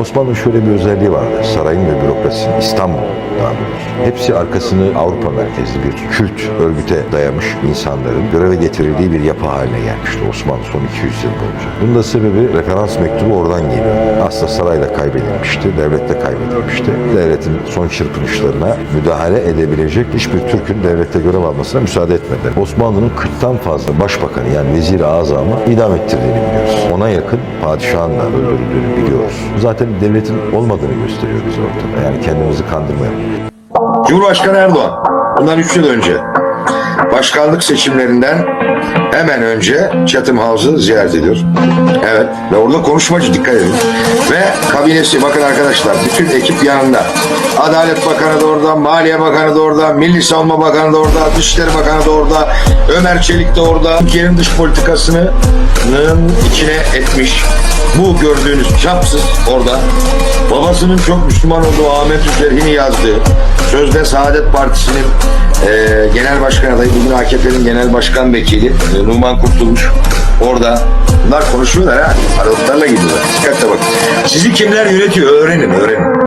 Osmanlı'nın şöyle bir özelliği vardı. Sarayın ve bürokrasinin İstanbul daha doğrusu. Hepsi arkasını Avrupa merkezli bir kült örgüte dayamış insanların göreve getirildiği bir yapı haline gelmişti Osmanlı son 200 yıl boyunca. Bunun da sebebi referans mektubu oradan geliyor. Aslında sarayla kaybedilmişti, devletle kaybedilmişti. Devletin son çırpınışlarına müdahale edebilecek hiçbir Türk'ün devlette görev almasına müsaade etmediler. Osmanlı'nın 40'tan fazla başbakanı yani vezir-i azamı idam ettirdiğini biliyoruz. Ona yakın padişahın da öldürüldüğünü biliyoruz. Zaten devletin olmadığını gösteriyor bize ortada. Yani kendimizi kandırmayalım. Cumhurbaşkanı Erdoğan bundan 3 yıl önce başkanlık seçimlerinden hemen önce Chatham House'ı ziyaret ediyor. Evet ve orada konuşmacı dikkat edin. Ve kabinesi bakın arkadaşlar bütün ekip yanında. Adalet Bakanı da orada, Maliye Bakanı da orada, Milli Savunma Bakanı da orada, Dışişleri Bakanı da orada, Ömer Çelik de orada. Türkiye'nin dış politikasının içine etmiş. Bu gördüğünüz çapsız orada. Babasının çok Müslüman olduğu Ahmet Üzerhin'i yazdığı Sözde Saadet Partisi'nin e, genel başkan adayı, bugün AKP'nin genel başkan vekili e, Numan Kurtulmuş orada. Bunlar konuşuyorlar ha. Aralıklarla gidiyorlar. Dikkatle bakın. Sizi kimler yönetiyor öğrenin, öğrenin.